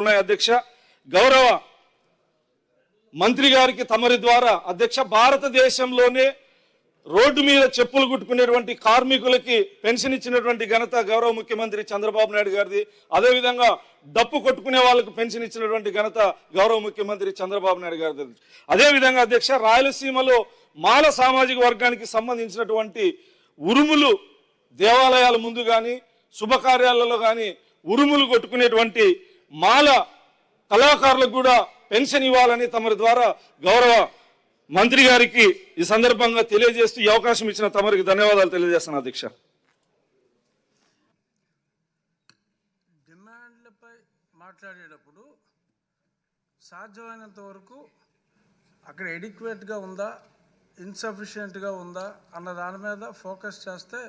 ఉన్నాయి అధ్యక్ష. గౌరవ మంత్రి గారికి తమరి ద్వారా అధ్యక్ష భారతదేశంలోనే రోడ్డు మీద చెప్పులు కుట్టుకునేటువంటి కార్మికులకి పెన్షన్ ఇచ్చినటువంటి ఘనత గౌరవ ముఖ్యమంత్రి చంద్రబాబు నాయుడు గారిది. అదేవిధంగా డప్పు కొట్టుకునే వాళ్ళకు పెన్షన్ ఇచ్చినటువంటి ఘనత గౌరవ ముఖ్యమంత్రి చంద్రబాబు నాయుడు గారిది. అదేవిధంగా అధ్యక్ష రాయలసీమలో మాల సామాజిక వర్గానికి సంబంధించినటువంటి ఉరుములు దేవాలయాల ముందు కానీ శుభకార్యాలలో కానీ ఉరుములు కొట్టుకునేటువంటి మాల కళాకారులకు కూడా పెన్షన్ ఇవ్వాలని తమరి ద్వారా గౌరవ మంత్రి గారికి ఈ సందర్భంగా తెలియజేస్తూ ఈ అవకాశం ఇచ్చిన తమరికి ధన్యవాదాలు తెలియజేస్తాను అధ్యక్ష. డిమాండ్లపై మాట్లాడేటప్పుడు సాధ్యమైనంత వరకు అక్కడ ఎడిక్వేట్గా ఉందా ఇన్సఫిషియెంట్గా ఉందా అన్న దాని మీద ఫోకస్ చేస్తే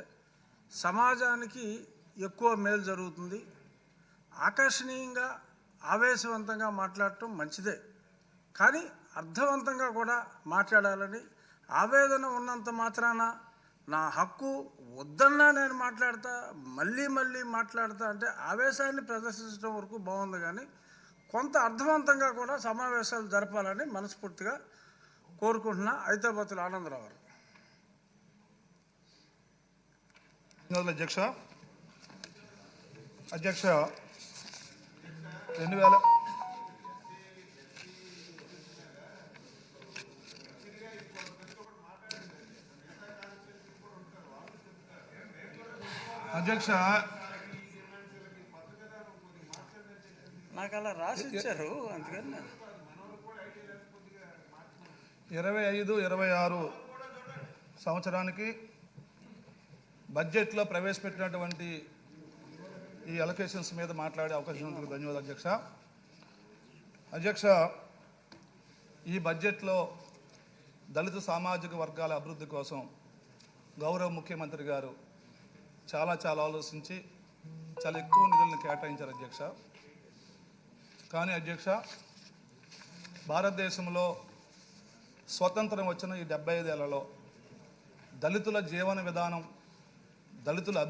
సమాజానికి ఎక్కువ మేలు జరుగుతుంది. ఆకర్షణీయంగా ఆవేశవంతంగా మాట్లాడటం మంచిదే. కానీ అర్థవంతంగా కూడా మాట్లాడాలని ఆవేదన ఉన్నంత మాత్రాన నా హక్కు వద్దన్నా నేను మాట్లాడతా మళ్ళీ మళ్ళీ మాట్లాడతా అంటే ఆవేశాన్ని ప్రదర్శించడం వరకు బాగుంది కానీ కొంత అర్థవంతంగా కూడా సమావేశాలు జరపాలని మనస్ఫూర్తిగా కోరుకుంటున్నా. ఐతాబత్తుల ఆనందరావు గారు. అధ్యక్ష అధ్యక్ష రెండు వేల. అధ్యక్ష నాకు అలా రాసి ఇచ్చారు అందుకని ఇరవై ఐదు ఇరవై ఆరు సంవత్సరానికి బడ్జెట్లో ప్రవేశపెట్టినటువంటి ఈ అలొకేషన్స్ మీద మాట్లాడే అవకాశం ఉంటుంది ధన్యవాదాలు అధ్యక్ష. అధ్యక్ష ఈ బడ్జెట్లో దళిత సామాజిక వర్గాల అభివృద్ధి కోసం గౌరవ ముఖ్యమంత్రి గారు చాలా చాలా ఆలోచించి చాలా ఎక్కువ నిధులను కేటాయించారు అధ్యక్ష. కానీ అధ్యక్ష భారతదేశంలో స్వతంత్రం వచ్చిన ఈ డెబ్బై ఐదేళ్ళలో దళితుల జీవన విధానం దళితుల